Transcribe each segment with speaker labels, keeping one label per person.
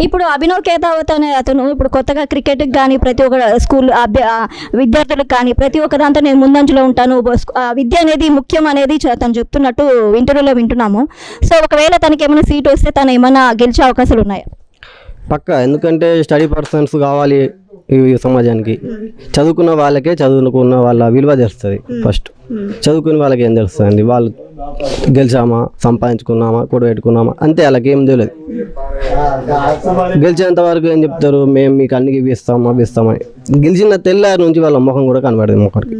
Speaker 1: ఇప్పుడు అభినవ్ కేతావత్ అనే అతను ఇప్పుడు కొత్తగా క్రికెట్ కానీ ప్రతి ఒక్క స్కూల్ అభ్య విద్యార్థులకు కానీ ప్రతి ఒక్క దాంతో నేను ముందంజలో ఉంటాను. ఆ, విద్య అనేది ముఖ్యం అనేది తను చెప్తున్నట్టు ఇంటర్వ్యూలో వింటున్నాము. సో ఒకవేళ తనకి ఏమైనా సీట్ వస్తే తను ఏమైనా గెలిచే అవకాశాలు ఉన్నాయా?
Speaker 2: పక్క. ఎందుకంటే స్టడీ పర్సన్స్ కావాలి ఈ సమాజానికి. చదువుకున్న వాళ్ళకే చదువుకున్న వాళ్ళ విలువ తెలుస్తుంది ఫస్ట్ చదువుకున్న వాళ్ళకి ఏం తెలుస్తుంది వాళ్ళు గెలిచామా? సంపాదించుకున్నామా? కూడబెట్టుకున్నామా? అంతే వాళ్ళకి ఏం తెలియదు. గెలిచేంత వరకు ఏం చెప్తారు? మేము మీకు అన్ని ఇవి ఇస్తాం అవి ఇస్తామని గెలిచిన తెల్లారి నుంచి వాళ్ళ ముఖం కూడా కనబడదు ముఖానికి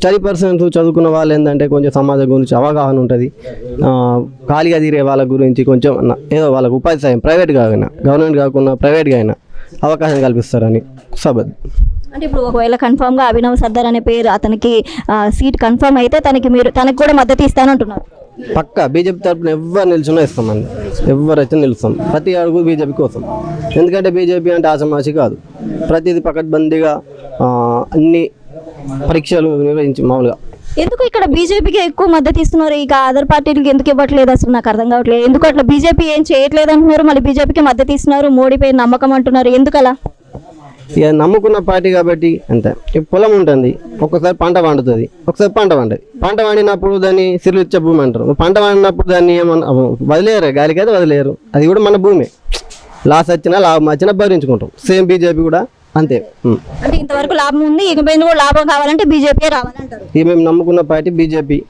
Speaker 2: స్టడీ పర్సన్స్ చదువుకున్న వాళ్ళు ఏంటంటే కొంచెం సమాజం గురించి అవగాహన ఉంటుంది. ఖాళీగా తీరే వాళ్ళ గురించి కొంచెం ఏదో వాళ్ళకు ఉపాధి సాయం ప్రైవేట్ కాకుండా గవర్నమెంట్ కాకుండా ప్రైవేట్గా అయినా అవకాశం కల్పిస్తారని సబద్
Speaker 1: అంటే ఇప్పుడు ఒకవేళ కన్ఫామ్గా అభినవ్ సర్దార్ అనే పేరు అతనికి సీట్ కన్ఫర్మ్ అయితే తనకి మీరు తనకి కూడా మద్దతు ఇస్తానంటున్నారు.
Speaker 2: పక్క బీజేపీ తరఫున ఎవరు నిలిచినా ఇస్తామండి. ఎవరైతే నిలుస్తాం. ప్రతి అడుగు బీజేపీ కోసం. ఎందుకంటే బీజేపీ అంటే ఆసమాసి కాదు. ప్రతిదీ పకడ్బందీగా అన్ని పరీక్షలు నిర్వహించి మామూలుగా.
Speaker 1: ఎందుకు ఇక్కడ బీజేపీకి ఎక్కువ మద్దతు ఇస్తున్నారు? ఇక అదర్ పార్టీలకు ఎందుకు ఇవ్వట్లేదు? అసలు నాకు అర్థం కావట్లేదు. ఎందుకు అట్లా బీజేపీ ఏం చేయట్లేదు అంటున్నారు? మళ్ళీ బీజేపీకి మద్దతు ఇస్తున్నారు? మోడీపై నమ్మకం అంటున్నారు. ఎందుకలా?
Speaker 2: ఇక నమ్ముకున్న పార్టీ కాబట్టి అంతే. ఈ పొలం ఉంటుంది. ఒక్కసారి పంట పండుతుంది. ఒకసారి పంట పండుతుంది. పంట పండినప్పుడు దాన్ని సిరులిచ్చే భూమి అంటారు. పంట పండినప్పుడు దాన్ని ఏమన్నా వదిలేరు. గాలికి అయితే వదిలేరు. అది కూడా మన భూమే. లాస్ వచ్చినా లాభం వచ్చినా భరించుకుంటాం. సేమ్ బీజేపీ కూడా అంతే.
Speaker 1: అంటే ఇంతవరకు లాభం ఉంది. ఇకపై కూడా లాభం కావాలంటే బీజేపీ రావాలంటారు.
Speaker 2: ఇక మేము నమ్ముకున్న పార్టీ బీజేపీ.